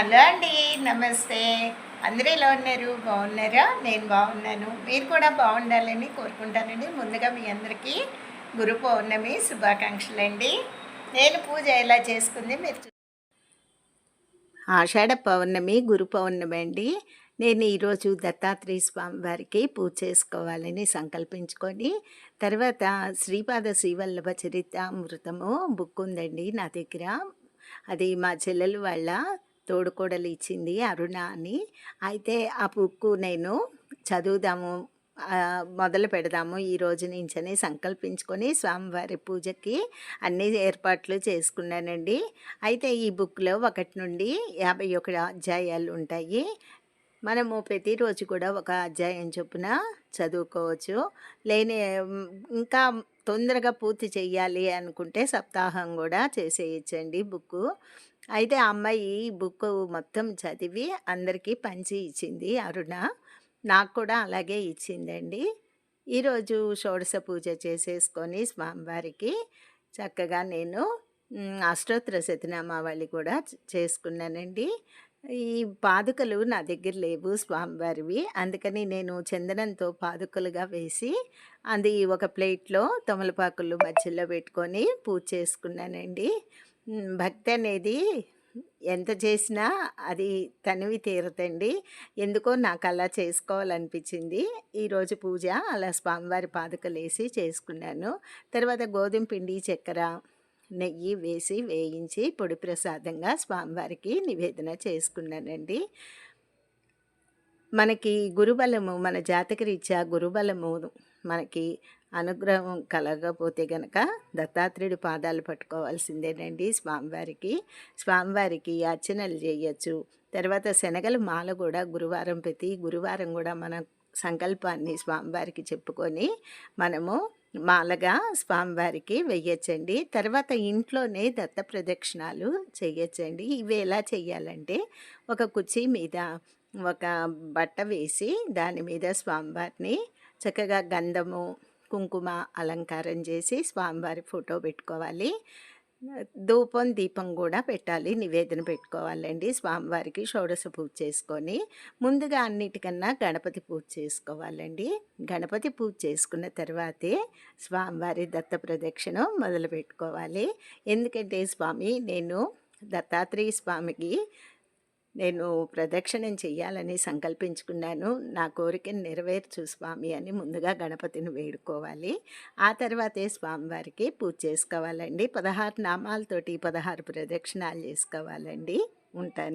Hello అండి నమస్తే. అందరూ ఎలా ఉన్నారు? బాగున్నారా? నేను బాగున్నాను. మీరు కూడా బాగుండాలని కోరుకుంటానండి. ముందుగా మీ అందరికీ గురు పౌర్ణమి శుభాకాంక్షలు అండి. నేను పూజ ఎలా చేసుకుంది మీరు చూ- ఆషాఢ పౌర్ణమి గురు పౌర్ణమి అండి. నేను ఈరోజు దత్తాత్రేయ స్వామి వారికి పూజ చేసుకోవాలని సంకల్పించుకొని తర్వాత శ్రీపాద శ్రీవల్లభ చరిత్ర అమృతము బుక్ ఉందండి నా దగ్గర. అది మా చెల్లెలు వాళ్ళ తోడుకోడలు ఇచ్చింది అరుణ అని. అయితే ఆ బుక్ నేను చదువుదాము మొదలు పెడదాము. ఈ రోజు నుంచని సంకల్పించుకొని స్వామివారి పూజకి అన్ని ఏర్పాట్లు చేసుకున్నానండి. అయితే ఈ బుక్లో ఒకటి నుండి యాభై ఒక అధ్యాయాలు ఉంటాయి. మనము ప్రతిరోజు కూడా ఒక అధ్యాయం చొప్పున చదువుకోవచ్చు. లేని ఇంకా తొందరగా పూర్తి చేయాలి అనుకుంటే సప్తాహం కూడా చేసేయచ్చండి బుక్ అయితే ఆ అమ్మాయి ఈ బుక్ మొత్తం చదివి అందరికీ పంచి ఇచ్చింది అరుణ. నాకు కూడా అలాగే ఇచ్చిందండి. ఈరోజు షోడశ పూజ చేసేసుకొని స్వామివారికి చక్కగా నేను అష్టోత్తర శతనామావళి కూడా చేసుకున్నానండి. ఈ పాదుకలు నా దగ్గర లేవు స్వామివారివి. అందుకని నేను చందనంతో పాదుకలుగా వేసి అది ఒక ప్లేట్లో తమలపాకులు మధ్యలో పెట్టుకొని పూజ చేసుకున్నానండి. భక్తి అనేది ఎంత చేసినా అది తనివి తీరతండి. ఎందుకో నాకు అలా చేసుకోవాలనిపించింది ఈరోజు పూజ అలా స్వామివారి పాదుకలు వేసి చేసుకున్నాను. తర్వాత గోధుమ పిండి చక్కెర నెయ్యి వేసి వేయించి పొడి ప్రసాదంగా స్వామివారికి నివేదన చేసుకున్నానండి. మనకి గురుబలము మన జాతకరీత్యా గురుబలము మనకి అనుగ్రహం కలగకపోతే గనక దత్తాత్రేయుడి పాదాలు పట్టుకోవాల్సిందేనండి స్వామివారికి. స్వామివారికి అర్చనలు చేయొచ్చు. తర్వాత శనగల మాల కూడా గురువారం ప్రతి గురువారం కూడా మన సంకల్పాన్ని స్వామివారికి చెప్పుకొని మనము మాలగా స్వామివారికి వెయ్యొచ్చండి. తర్వాత ఇంట్లోనే దత్త ప్రదక్షిణాలు చేయొచ్చండి. ఇవి ఎలా చేయాలంటే ఒక కుర్చీ మీద ఒక బట్ట వేసి దాని మీద స్వామివారిని చక్కగా గంధము కుంకుమ అలంకారం చేసి స్వామివారి ఫోటో పెట్టుకోవాలి. ధూపం దీపం కూడా పెట్టాలి నివేదన పెట్టుకోవాలండి. స్వామివారికి షోడశ పూజ చేసుకొని ముందుగా అన్నిటికన్నా గణపతి పూజ చేసుకోవాలండి. గణపతి పూజ చేసుకున్న తర్వాతే స్వామివారి దత్త ప్రదక్షిణ మొదలు పెట్టుకోవాలి ఎందుకంటే స్వామి నేను దత్తాత్రేయ స్వామికి నేను ప్రదక్షిణం చెయ్యాలని సంకల్పించుకున్నాను. నా కోరికను నెరవేర్చు స్వామి అని ముందుగా గణపతిని వేడుకోవాలి. ఆ తర్వాతే స్వామివారికి పూజ చేసుకోవాలండి. పదహారు నామాలతోటి పదహారు ప్రదక్షిణాలు చేసుకోవాలండి. ఉంటాను.